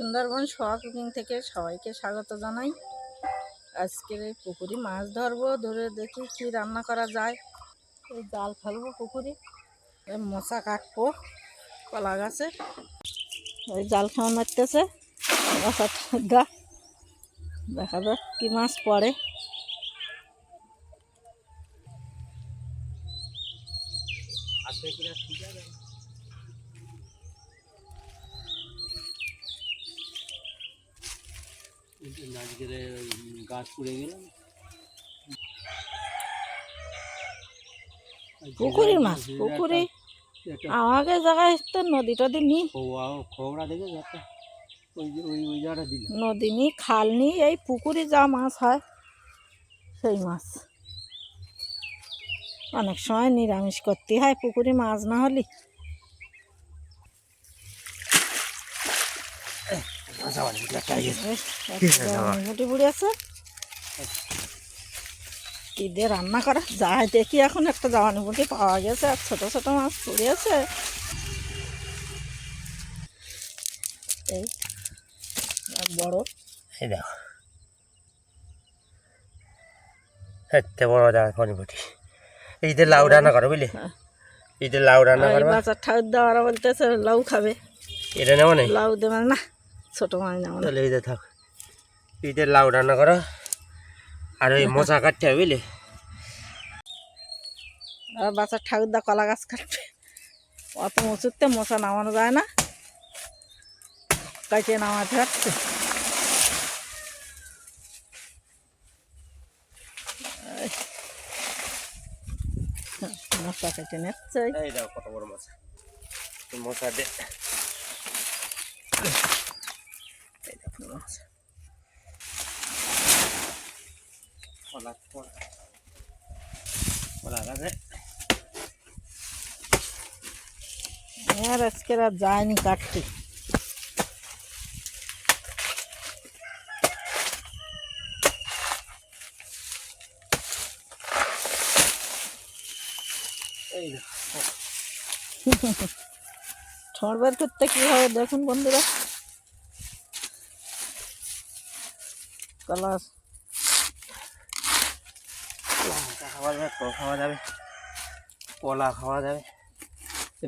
সুন্দরবন সোয়া cooking থেকে সবাইকে স্বাগত জানাই। আজকের এই পুকুরি মাছ ধরবো, ধরে দেখি কি রান্না করা যায়। এই জাল ফেলব পুকুরি মশা কাটবো, কলা গাছে। ওই জাল খাওয়া মারতেছে দেখা যাক কি মাছ পড়ে। আজকের গাছ পুড়ে গেল। পুকুরির মাছ পুকুরি আমাকে জায়গায় তো নদী টদি নি খবরা দেখে নদী নি খাল নি এই পুকুরে যা মাছ হয় সেই মাছ। অনেক সময় নিরামিষ করতে হয় পুকুরে মাছ না হলে। মুটি বুড়ি আছে কি রান্না করা? যায় দেখি এখন একটা জাওয়ানি মুটি পাওয়া গেছে আর ছোট ছোট মাছ পড়ে আছে এই বড়। এই দেখো। এতে বড় জায়গা কনিপটি এইদের লাউ রান্না করো বুঝলি? হ্যাঁ। এইদের লাউ রান্না দেওয়ারা বলতেছে লাউ খাবে। এটা নেব নাই লাউ দেবে না। ছোট মাছ না তাহলে এইদের থাক এইদের লাউ রান্না করো আর ওই মোচা কাটতে হবে বুঝলি? বাচ্চার ঠাকুর দা কলা গাছ কাটবে। অত মচুরতে মশা নামানো যায় না। কাটিয়ে নামাতে এই। মশা কেটে নিচ্ছে। এই কত বড় এই মোচা দে। এই কলা কলা কলা গাছে আর আজকে আর যায়নি কাটতে এই দেখো। ঠোঁট বের করতে কি হবে দেখুন বন্ধুরা। কলা লঙ্কা খাওয়া যাবে কলা খাওয়া যাবে কলা খাওয়া যাবে।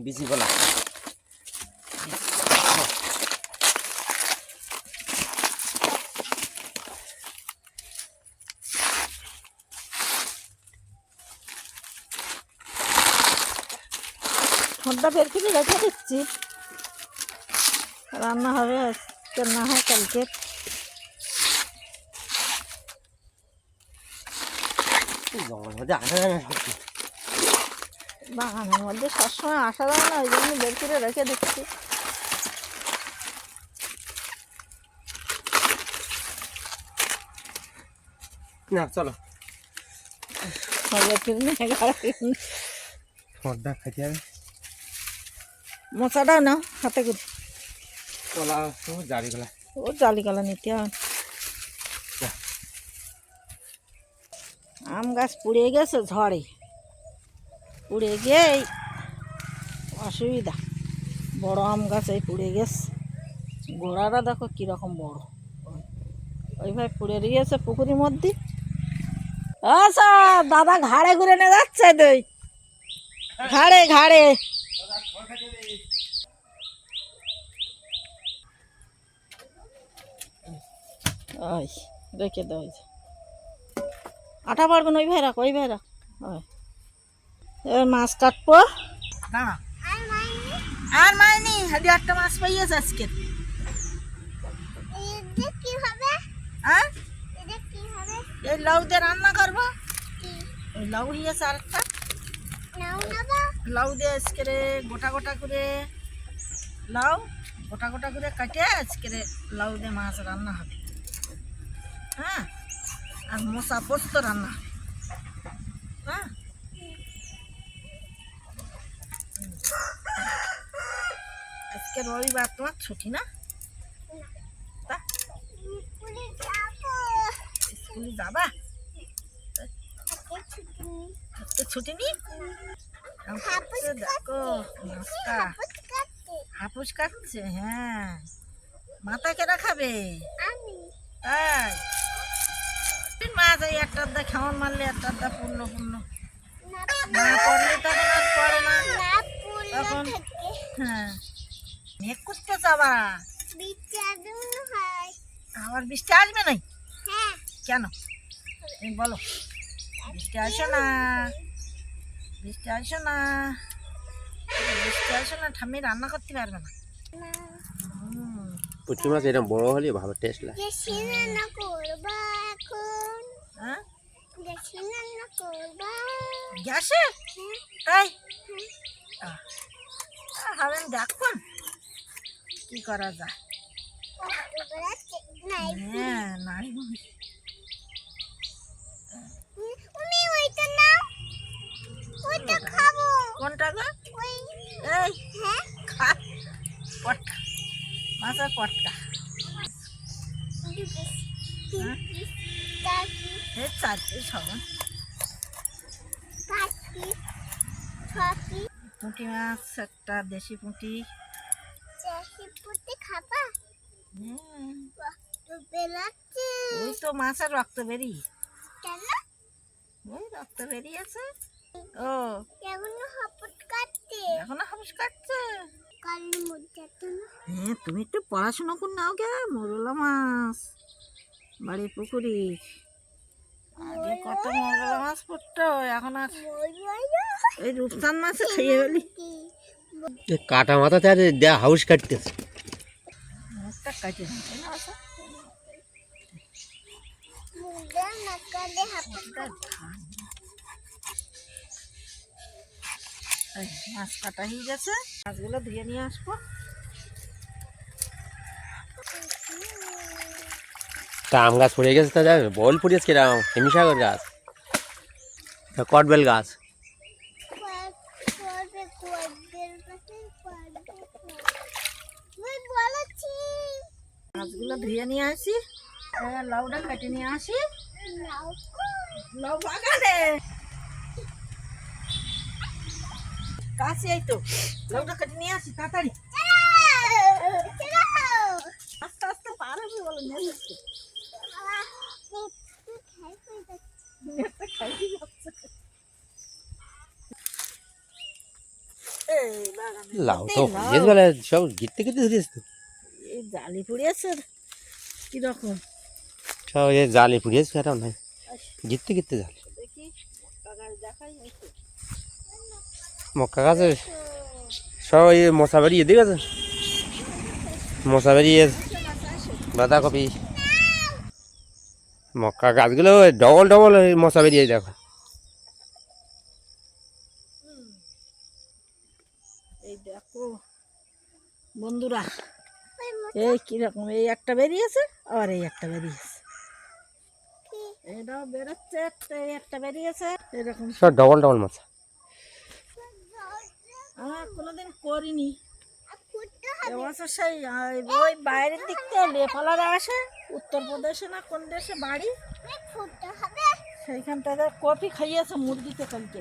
বিচি কলা ঠোঁটটা বের করে রেখে দিচ্ছি। রান্না হবে আজকে না হয় কালকে জঙ্গলের মধ্যে আসা যায় না সত্যি। বাগানের মধ্যে সবসময় আসা যায় না ওই জন্য বের করে রেখে দিচ্ছি না চলো। খাইতে হবে মোচাটাও নাও হাতে করে কলা কলা ও জালি কলা নিতে হবে আম গাছ পুড়ে গেছে, ঝড়ে। পুড়ে গিয়ে অসুবিধা। বড় আম গাছ এই পুড়ে গেছে। গোড়াটা দেখো কীরকম বড়। ওইভাবে পুড়ে গিয়েছে পুকুরের মধ্যে। আচ্ছা দাদা ঘাড়ে ঘুরে নিয়ে যাচ্ছে তুই ঘাড়ে ঘাড়ে। রেখে দাও ওই যে। আটা পারব না ওই ভাই রাখ ওই ভাই রাখ। এবার মাছ কাটবো। না আর মাইনি? হাডি আটটা মাছ পাইয়েছে আজকে। হ্যাঁ? এই লাউ দিয়ে রান্না করব? ওই লাউ হইয়াছে আরেকটা। লাউ দিয়ে আজকে রে গোটা গোটা করে লাউ গোটা গোটা করে কাটে আজকে রে লাউ দিয়ে মাছ রান্না হবে। হ্যাঁ? আর মশা পোস্ত রান্না। হ্যাঁ? আজকে রবিবার তোমার ছুটি না? তা? স্কুলে যাবা? আজকে ছুটি নি দেখো মাছটা হাপুস কাটছে। হ্যাঁ। মাথা কেনা খাবে? আমি। এই মাছ এই একটা দা খাওয়ান মারলে একটা দা পূর্ণ পূর্ণ। না পড়লে তখন আর পড়ে না। তখন হ্যাঁ। মেঘ করতে যাবা। আবার বৃষ্টি আসবে নাই? হ্যাঁ। কেন? তুমি বলো। বৃষ্টি আসো না। বৃষ্টি আসো না। বৃষ্টি আসো না ঠাম্মি রান্না করতে পারবে না। না। পুঁটি মাছ এরকম বড় হলে ভালো টেস্ট লাগে বেশি রান্না করবা এখন হ্যাঁ? বেশি রান্না করবা গ্যাসে তাই হবেন দেখুন কি করা যায়? হ্যাঁ নারী কোনটা? গো? এই হ্যাঁ? খা পটকা। মাছের পটকা। কাকি কাকি পুঁটি মাছ একটা দেশি পুঁটি। খাবা? তো বেলাচ্ছে ওই তো মাছের রক্ত বেরিয়ে। কেন? ওই রক্ত বেরিয়েছে। ও। এখনও কাটছে। হ্যাঁ তুমি একটু পড়াশোনা করে নাও গে মরলা মাছ। বাড়ির পুকুরি। আগে কত মরলা মাছ পড়তো এখন আর এই রূপসান মাছে খেয়ে ফেলি কাটা মাথাতে আর দেয়া হাউস কাটতেছে। মাছ? কাটা হয়ে গেছে মাছগুলো ধুয়ে নিয়ে আসব। তা আম গাছ পড়ে গেছে, তা যাবে বল পড়িয়েছে কিরম? হেমিসাগর গাছ? কটবেল গাছ? মাছগুলো ধুয়ে নিয়ে আসি এবার লাউটা কেটে নিয়ে আসি। লাউ বাগানে। কাছে এই তো লাউটা কেটে নিয়ে আসি, তাড়াতাড়ি। আস্তে আস্তে পারবি বলে খাইয়ে যাচ্ছে এই বাগানে লাউ তো লাউ। হয়ে বেলা সব গিরতে গিরতে ধরিয়েছে তো এই জালি পুড়িয়েছে কীরকম সব এ জালে পুড়িয়েছে খারাপ নাই গিরতে গিরতে জালে। এই। মক্কা গাছে সব এই মশা বেরিয়ে মশা বেরিয়ে বাঁধাকপি। মক্কা গাছগুলো ডবল ডবল মশা বেরিয়ে দেখো। এই দেখো বন্ধুরা এই কীরকম এই একটা বেরিয়েছে আবার এই একটা বেরিয়েছে। এটাও বেরোচ্ছে একটা এই একটা বেরিয়েছে এরকম। সব ডবল ডবল মশা। আমার কোনোদিন করিনি। এবছর সেই ওই বাইরের দিক থেকে লেপালারা আসে উত্তরপ্রদেশে না কোন দেশে বাড়ি? হবে। সেইখানটাতে কপি খাইয়েছে মুরগিতে কালকে।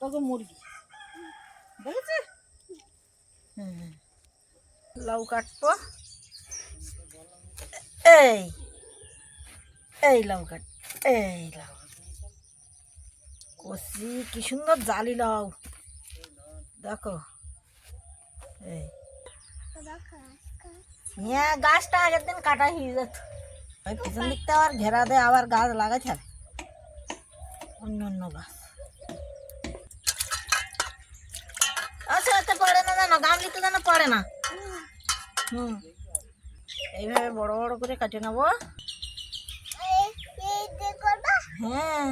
তখন মুরগি। দেখেছে হুম লাউ কাটবো। এই এই লাউ কাট এই লাউ। কষি কি সুন্দর জালি লাউ। দেখো। এই। হ্যাঁ গাছটা আগের দিন কাটা হয়ে যেত। ওই পিছন দিকটা আবার ঘেরা দেয় আবার গাছ লাগাইছে অন্য অন্য গাছ। আচ্ছা এতে পড়ে না জানো গামলিতে যেন পড়ে না। হুম। এইভাবে বড় বড় করে কাটে নেব। হ্যাঁ।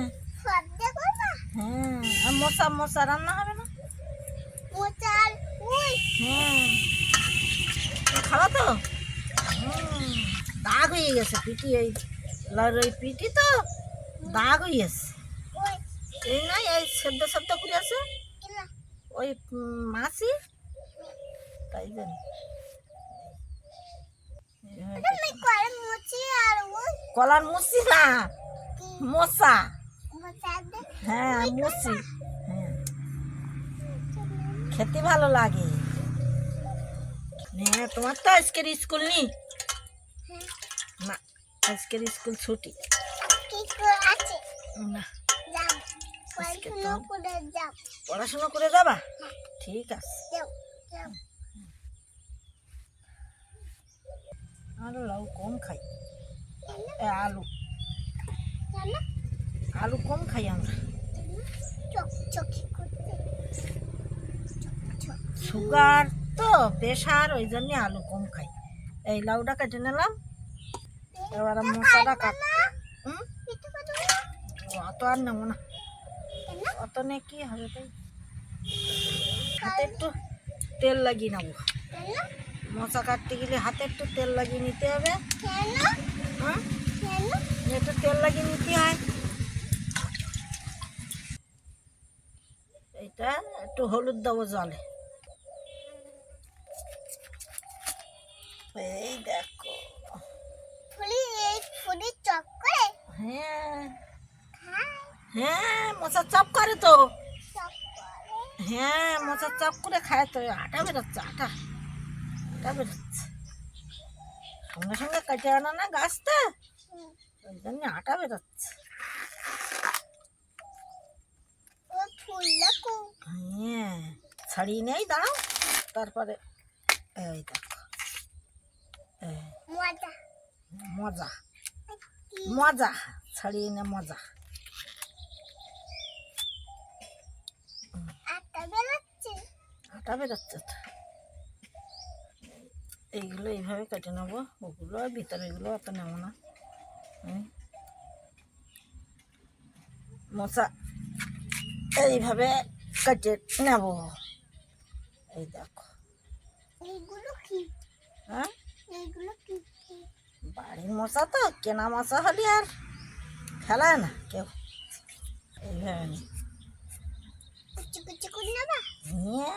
হ্যাঁ আর মশা মশা রান্না হবে না উই হ্যাঁ তো? দাগ হয়ে গেছে পিটি এই লাউর ওই পিটি তো? দাগ হয়ে গেছে। এই নয় এই সেদ্ধ সেদ্ধ করে আছে। ওই মাছি। তাই জন্য। কলার মুসি না, মশা। হ্যাঁ মুসি হ্যাঁ। খেতে ভালো লাগে। হ্যাঁ তোমার তো আজকের স্কুল নেই না আজকের স্কুল ছুটি। না। পড়াশোনা করে যাব? যাবা ঠিক আছে। আলু লাউ কম খাই। আলু। আলু কম খাই আমরা। সুগার তো প্রেশার ওই জন্য আলু কম খাই। এই লাউটা কেটে নিলাম। এবার মশলাটা কাট অত আর নেব না। অত নে কি হবে তাই? হাতে একটু তেল লাগিয়ে নেব। মশা কাটতে গেলে হাতে একটু তেল লাগিয়ে নিতে হবে। একটু তেল লাগিয়ে নিতে হয়। এইটা একটু হলুদ দেবো জলে। এই দেখো। ফুলি এই ফুলি চক করে? হ্যাঁ। হ্যাঁ মশার চাপ করে তো। হ্যাঁ মশার চাপ করে খায় তো। আটা বেরোচ্ছে আটা। আটা বেরোচ্ছে। সঙ্গে সঙ্গে কেটে আনা না গাছটা? ওই জন্য আটা বেরোচ্ছে। হ্যাঁ ছাড়িয়ে নেই দাঁড়াও। তারপরে এই দেখো। মজা। মজা। কি মজা ছাড়িয়ে নে মজা। আটা বেরোচ্ছে তো। এইগুলো এইভাবে কেটে নেব। ওগুলো আর ভিতরে এগুলো অত নেব না। মশা এইভাবে কেটে নেব। এই দেখো এইগুলো কি হ্যাঁ এইগুলো কি কি বাড়ির মশা তো কেনা মশা হলে আর খেলায় না কেউ। এইভাবে নিয়ে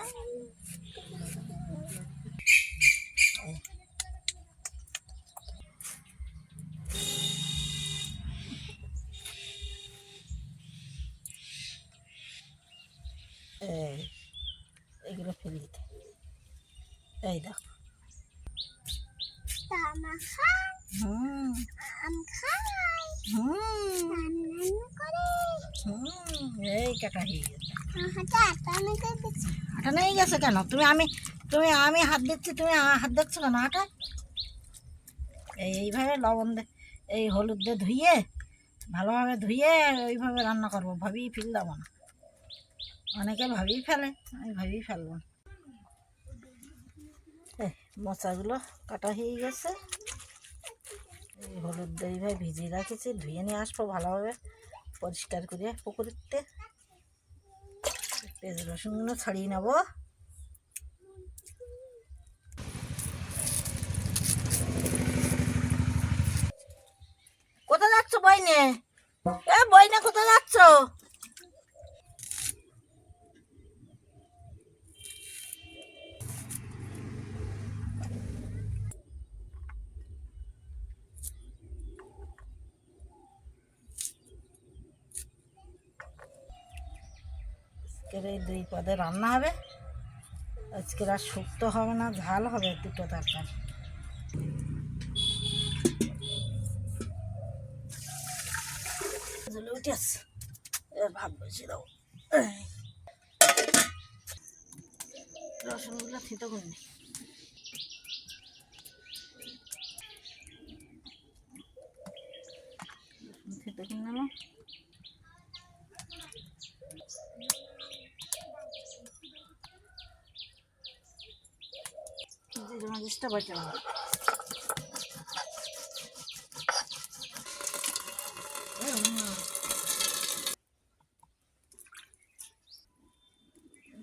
এগুলো ফেলে দিতে। এই দেখো। হুম। এই কাটা হয়ে গেছে মেখে নেই গেছে কেন? তুমি আমি তুমি আমি হাত দিচ্ছি তুমি হাত দিচ্ছ কেন এই এইভাবে লবণ দে এই হলুদ দিয়ে ধুইয়ে ভালোভাবে ধুয়ে ওইভাবে রান্না করব। ভাবিই ফেল দেবো না। অনেকে ভাবিই ফেলে আমি ভাবিই ফেলব মশাগুলো কাটা হয়ে গেছে। হলুদ দিয়ে ভাই ভিজিয়ে রাখেছি, ধুয়ে নিয়ে আসব ভালোভাবে পরিষ্কার করে পুকুরতে পেঁয়াজ রসুনগুলো ছাড়িয়ে নেব। কোথায় যাচ্ছ বইনে? এ বইনে কোথায় যাচ্ছ? আজকের এই দুই পদে রান্না হবে। আজকের আর শুক্তো হবে না, ঝাল হবে দুটো তরকারি। জ্বলে এবার ভাত বসিয়ে এই। রসুনগুলো থিতো করে থিতো করে নিলাম। নেব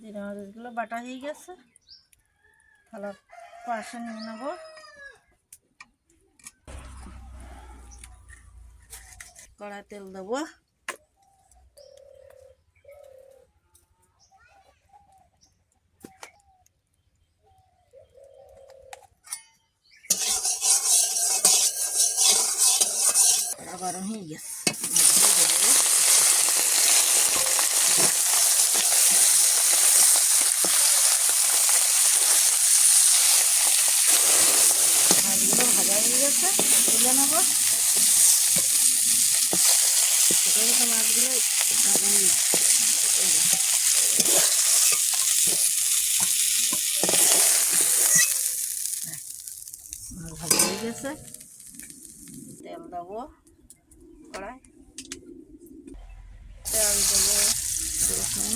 জিরে মাছগুলো বাটা হয়ে গেছে। থালার পাশে নিয়ে নেব। কড়াই তেল দেবো কড়া গরম হয়ে গেছে মাছগুলো দেবো। মাছগুলো ভাজা হয়ে গেছে তুলে নেব ছোটো ছোটো মাছগুলো ভাজা হয়ে গেছে। এই যে। ভাজা হয়ে গেছে। তেল দেবো কড়াই। তেল দেবো রসুন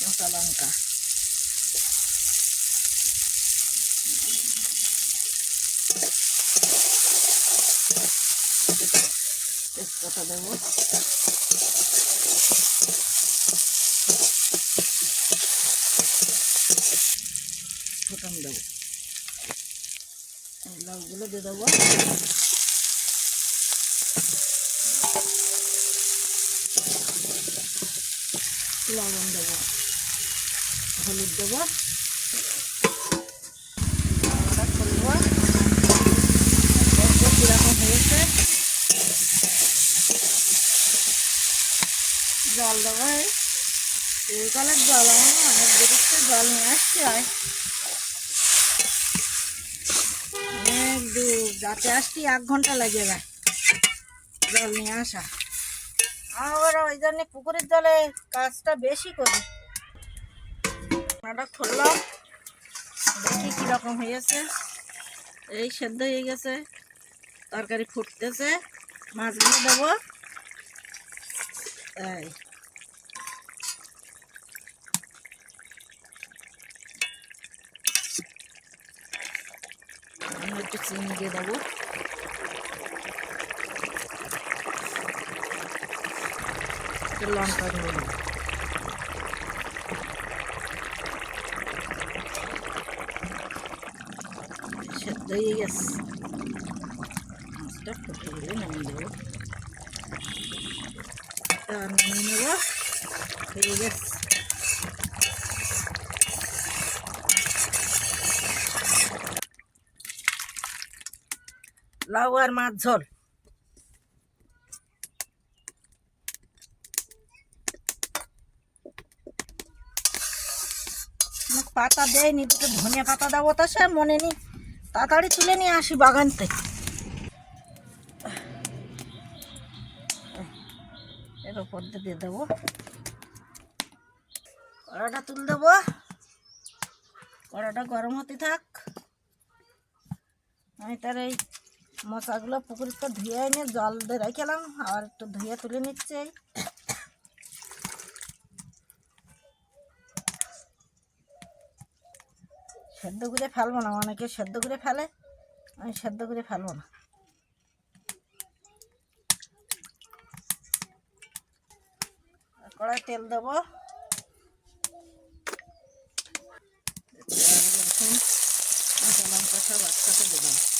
কাঁচা লঙ্কা। তেজপাতা দেবো ফোটন দেবো দিয়ে দেবো। লবণ দেবো। হলুদ দেবো। জল দেবো। এই টিউবওয়েলের জল আমার অনেক দূরত্বে জল নিয়ে আসতে হয় অনেক দূর যাতে আসতে এক ঘণ্টা লেগে যায়। জল নিয়ে আসা। আবার ওই জন্য পুকুরের জলে কাজটা বেশি করি। ওটা খুললাম, দেখি কীরকম হয়েছে। এই সেদ্ধ হয়ে গেছে, তরকারি ফুটতেছে, মাছগুলো দেবো। এই। আমি একটু চিনি দিয়ে দেবো। লঙ্কা দেবো। সেদ্ধ হয়ে গেছে। মাছটা ফুটে নামিয়ে দেবো। হয়ে গেছে। লাউ আর মাছ ঝোল। পাতা দেয়নি, দুটো ধনিয়া পাতা দেবো তা সে, মনে নেই। তাড়াতাড়ি তুলে নিয়ে আসি বাগান থেকে। এর ওপর দিয়ে দেবো। কড়াটা তুলে দেবো। কড়াটা গরম হতে থাক। আমি তার এই মশাগুলো পুকুরের তো ধুয়ে এনে জল দিয়ে রেখেলাম, আবার একটু ধুয়ে তুলে নিচ্ছে। সেদ্ধ করে ফেলব না, অনেকে সেদ্ধ করে ফেলে, আমি সেদ্ধ করে ফেলব না। কড়াই তেল দেবো। কাঁচা লঙ্কা সব একসাথে দেবো।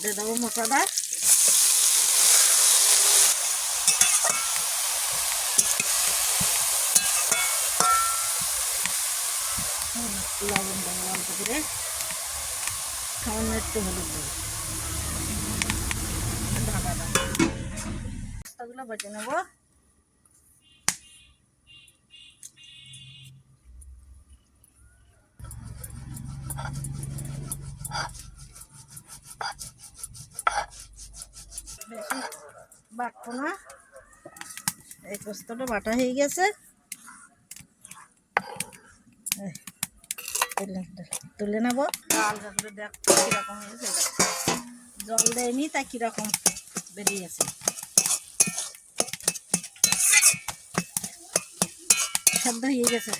দিয়ে দেবো একটু লবণ দেবো অল্প করে সামান্য একটু হলুদ দেবো ঢাকা দেবো পাস্তাগুলো নেব। বাটবো না এই পোস্তটা বাটা হয়ে গেছে। তুলে নেব। জল দেয়নি তা কীরকম বেরিয়েছে সেদ্ধ হয়ে গেছে?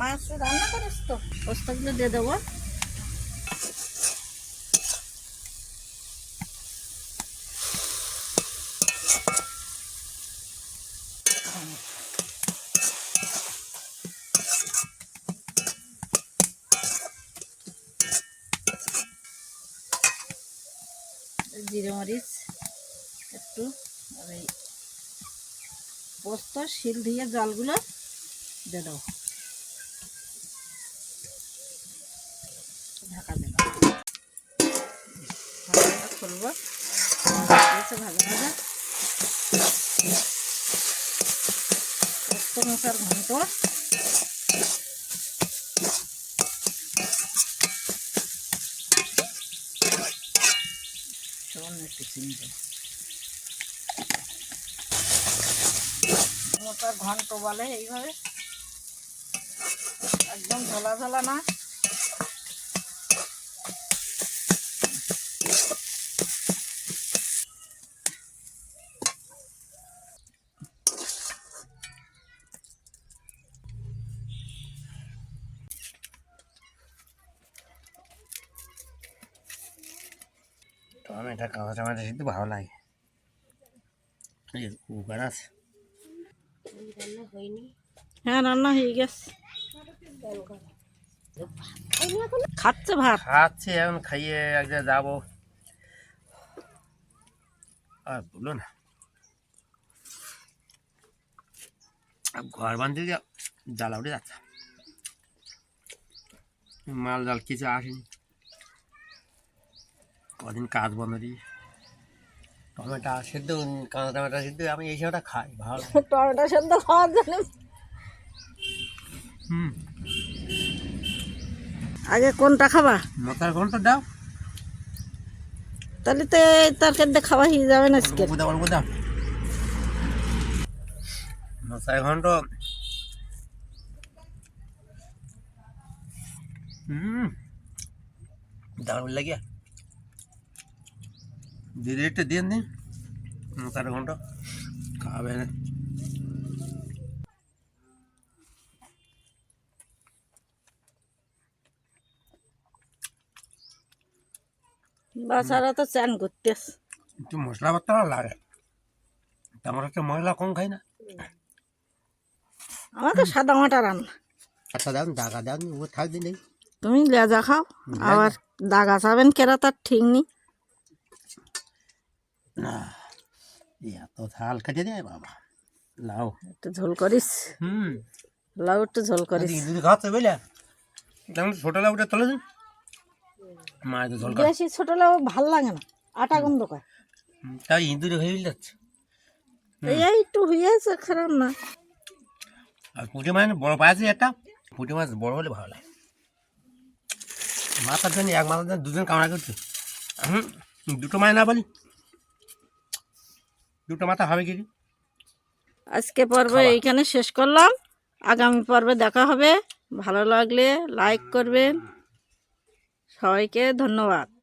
মাছ রান্না করিস তো? পোস্তগুলো দিয়ে দেবো। জিরে মরিচ একটু আর এই পোস্ত শিল দিয়ে জলগুলো দিয়ে দাও। ঢাকা দিলাম ভাজাটা খুলবো। ভাজা পোস্ত মশার সামান্য একটু চিনি দেবো ঘন্ট বলে এইভাবে। একদম ঝোলা ঝোলা না। টমেটো কাঁচা টমেটো সিদ্ধ ভালো লাগে। এই কুকার আছে। হ্যাঁ রান্না হয়ে গেছে। খাচ্ছে ভাত? খাচ্ছি এখন খাইয়ে এক জায়গায় যাব। আর বলল না। আর ঘর বাঁধতে যা জ্বালা উঠে যাচ্ছে মাল জাল কিছু আসেনি। কদিন কাজ বন্ধ দিয়ে টমেটো সেদ্ধ কাঁচা টমেটো সেদ্ধ আমি এই সময়টা খাই ভালো। টমেটো সেদ্ধ খাওয়ার জন্য। হুম। আগে কোনটা খাবা? মাথার ঘণ্টা দাও। তাহলে তো এই তরকারি দিয়ে খাওয়া হয়ে যাবে না আজকে। দাও অল্প দাও। মাথার ঘন্ট। হুম। দারুণ লাগে। দিদি একটু দিন দিন মাথার ঘন্ট খাবে না তো চান করতেছে একটু মশলা লাগে মশলা কম খাই না আমার তো সাদা মাটা রান্না আচ্ছা দাও দাগা দাও ও থাক দিন তুমি লেজা খাও আবার দাগা চাবেন কেরা তার ঠিক নেই না এত ঝাল কেটে দেয় বাবা। লাও একটু ঝোল করিস? হুম। লাউ একটু ঝোল করিস। ইঁদুর খাচ্ছে বুঝলে? তেমন ছোট লাউটা তোলে দিন। মা তো ঝোল বেশি ছোট লাউ ভালো লাগে না আটা গন্ধ করে তাই ইঁদুরে হয়ে যাচ্ছে। এই একটু হয়েছে খারাপ না। আর পুঁটি মাছ বড় পাইছি একটা। পুঁটি মাছ বড় হলে ভালো লাগে। মাথার জন্য এক মাথার জন্য দুজন কামড়া করছে। হুম দুটো মাছ না বলি। দুটো মাথা হবে কি? আজকে পর্ব এইখানে শেষ করলাম। আগামী পর্বে দেখা হবে। ভালো লাগলে লাইক করবেন। সবাইকে ধন্যবাদ।